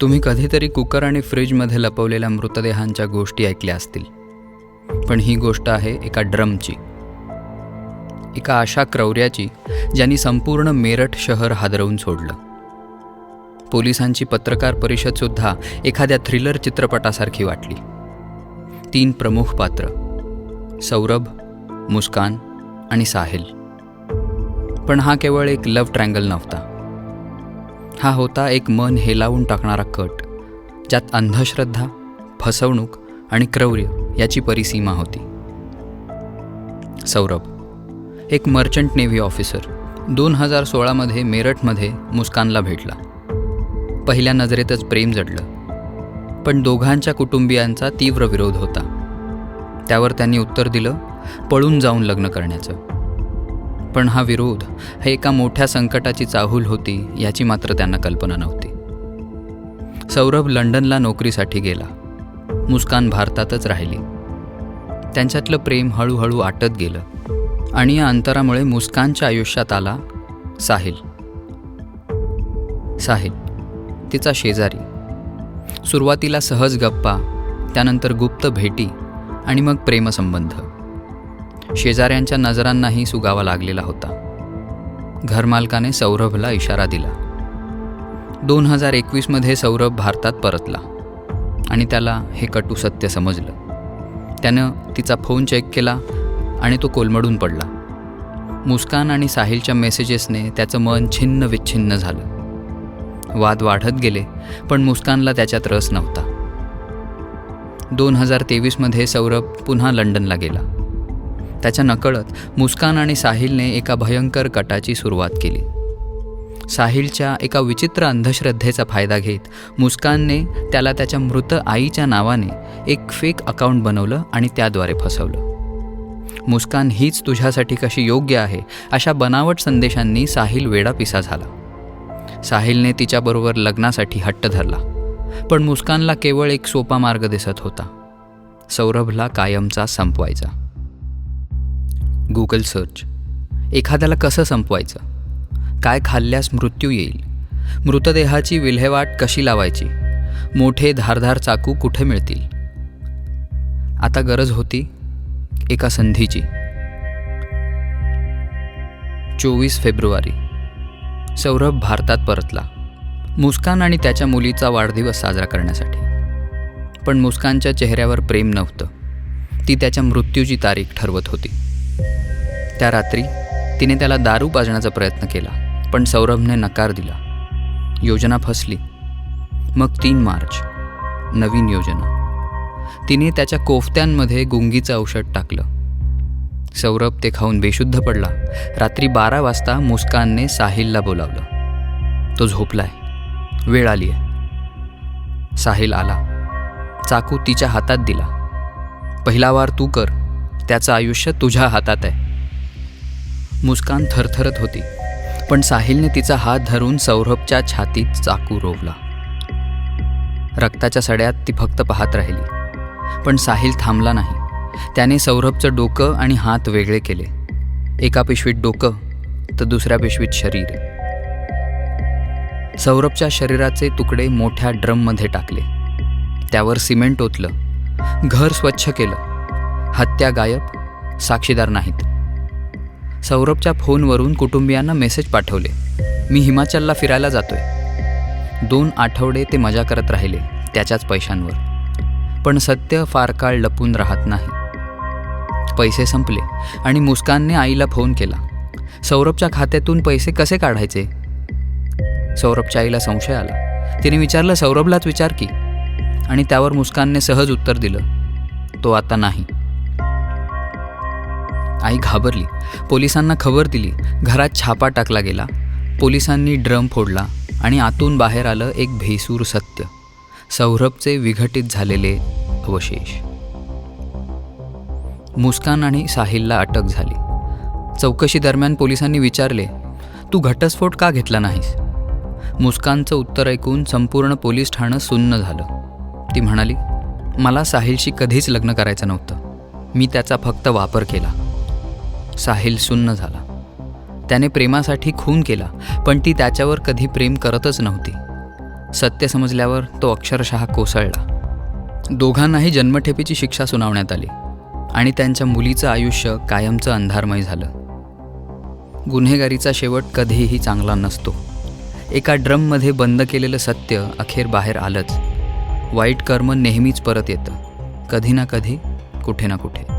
तुम्ही कधीतरी कुकर आणि फ्रीजमध्ये लपवलेल्या मृतदेहांच्या गोष्टी ऐकल्या असतील. पण ही गोष्ट आहे एका ड्रमची. एका अशा क्रौर्याची ज्यांनी संपूर्ण मेरठ शहर हादरवून सोडलं. पोलिसांची पत्रकार परिषदसुद्धा एखाद्या थ्रिलर चित्रपटासारखी वाटली. तीन प्रमुख पात्र सौरभ मुस्कान आणि साहिल. पण हा केवळ एक लव्ह ट्रँगल नव्हता. हा होता एक मन हेलावून टाकणारा कट ज्यात अंधश्रद्धा फसवणूक आणि क्रौर्य याची परिसीमा होती. सौरभ एक मर्चंट नेव्ही ऑफिसर दोन हजार सोळामध्ये मेरठमध्ये मुस्कानला भेटला. पहिल्या नजरेतच प्रेम जडलं पण दोघांच्या कुटुंबियांचा तीव्र विरोध होता. त्यावर त्यांनी उत्तर दिलं पळून जाऊन लग्न करण्याचं. पण हा विरोध हा एका मोठ्या संकटाची चाहूल होती याची मात्र त्यांना कल्पना नव्हती. सौरभ लंडनला नोकरीसाठी गेला. मुस्कान भारतातच राहिली. त्यांच्यातलं प्रेम हळूहळू आटत गेलं आणि या अंतरामुळे मुस्कानच्या आयुष्यात आला साहिल. साहिल तिचा शेजारी. सुरुवातीला सहज गप्पा त्यानंतर गुप्त भेटी आणि मग प्रेमसंबंध. शेजाऱ्यांच्या नजरांनाही सुगावा लागलेला होता. घरमालकाने सौरभला इशारा दिला. दोन हजार एकवीसमध्ये सौरभ भारतात परतला आणि त्याला हे कटू सत्य समजलं. त्यानं तिचा फोन चेक केला आणि तो कोलमडून पडला. मुस्कान आणि साहिलच्या मेसेजेसने त्याचं मन छिन्न विच्छिन्न झालं. वाद वाढत गेले पण मुस्कानला त्याच्यात रस नव्हता. दोन हजार तेवीसमध्ये सौरभ पुन्हा लंडनला गेला. त्याच्या नकळत मुस्कान आणि साहिलने एका भयंकर कटाची सुरुवात केली. साहिलच्या एका विचित्र अंधश्रद्धेचा फायदा घेत मुस्कानने त्याला त्याच्या मृत आईच्या नावाने एक फेक अकाउंट बनवलं आणि त्याद्वारे फसवलं. मुस्कान हीच तुझ्यासाठी कशी योग्य आहे अशा बनावट संदेशांनी साहिल वेडापिसा झाला. साहिलने तिच्याबरोबर लग्नासाठी हट्ट धरला पण मुस्कानला केवळ एक सोपा मार्ग दिसत होता. सौरभला कायमचा संपवायचा. गुगल सर्च एखाद्याला कसं संपवायचं? काय खाल्ल्यास मृत्यू येईल? मृतदेहाची विल्हेवाट कशी लावायची? मोठे धारधार चाकू कुठे मिळतील? आता गरज होती एका संधीची. चोवीस फेब्रुवारी. सौरभ भारतात परतला. मुस्कान आणि त्याच्या मुलीचा वाढदिवस साजरा करण्यासाठी. पण मुस्कानच्या चेहऱ्यावर प्रेम नव्हतं. ती त्याच्या मृत्यूची तारीख ठरवत होती. त्या रात्री तिने त्याला दारू पाजण्याचा प्रयत्न केला पण सौरभने नकार दिला. योजना फसली. मग तीन मार्च नवीन योजना. तिने त्याच्या कोफत्यांमध्ये गुंगीचं औषध टाकलं. सौरभ ते खाऊन बेशुद्ध पडला. रात्री बारा वाजता मुस्कानने साहिलला बोलावलं. तो झोपलाय. वेळ आली आहे साहिल आला. चाकू तिच्या हातात दिला. पहिला वार तू कर. त्याचं आयुष्य तुझ्या हातात आहे. मुस्कान थरथरत होती. पण साहिलने तिचा हात धरून सौरभच्या छातीत चाकू रोवला. रक्ताच्या सड्यात ती फक्त पाहत राहिली. पण साहिल थांबला नाही. त्याने सौरभचं डोकं आणि हात वेगळे केले. एका पिशवीत डोकं तर दुसऱ्या पिशवीत शरीर. सौरभच्या शरीराचे तुकडे मोठ्या ड्रममध्ये टाकले. त्यावर सिमेंट ओतलं. घर स्वच्छ केलं. हत्या गायब साक्षीदार नाहीत. सौरभच्या फोनवरून कुटुंबियांना मेसेज पाठवले. मी हिमाचलला फिरायला जातोय. दोन आठवडे ते मजा करत राहिले त्याच्याच पैशांवर. पण सत्य फार काळ लपून राहत नाही. पैसे संपले आणि मुस्कानने आईला फोन केला. सौरभच्या खात्यातून पैसे कसे काढायचे? सौरभच्या आईला संशय आला. तिने विचारलं सौरभलाच विचार की? आणि त्यावर मुस्कानने सहज उत्तर दिलं तो आता नाही. आई घाबरली. पोलिसांना खबर दिली. घरात छापा टाकला गेला. पोलिसांनी ड्रम फोडला आणि आतून बाहेर आलं एक भेसूर सत्य. सौरभचे विघटित झालेले अवशेष. मुस्कान आणि साहिलला अटक झाली. चौकशी दरम्यान पोलिसांनी विचारले तू घटस्फोट का घेतला नाहीस? मुस्कानचं उत्तर ऐकून संपूर्ण पोलीस ठाणं सुन्न झालं. ती म्हणाली मला साहिलशी कधीच लग्न करायचं नव्हतं. मी त्याचा फक्त वापर केला. साहिल सुन्न झाला. त्याने प्रेमासाठी खून केला पण ती त्याच्यावर कधी प्रेम करतच नव्हती. सत्य समजल्यावर तो अक्षरशः कोसळला. दोघांनाही जन्मठेपेची शिक्षा सुनावण्यात आली आणि त्यांच्या मुलीचं आयुष्य कायमचं अंधारमय झालं. गुन्हेगारीचा शेवट कधीही चांगला नसतो. एका ड्रममध्ये बंद केलेलं सत्य अखेर बाहेर आलंच. वाईट कर्म नेहमीच परत येतं. कधी ना कधी कुठे ना कुठे.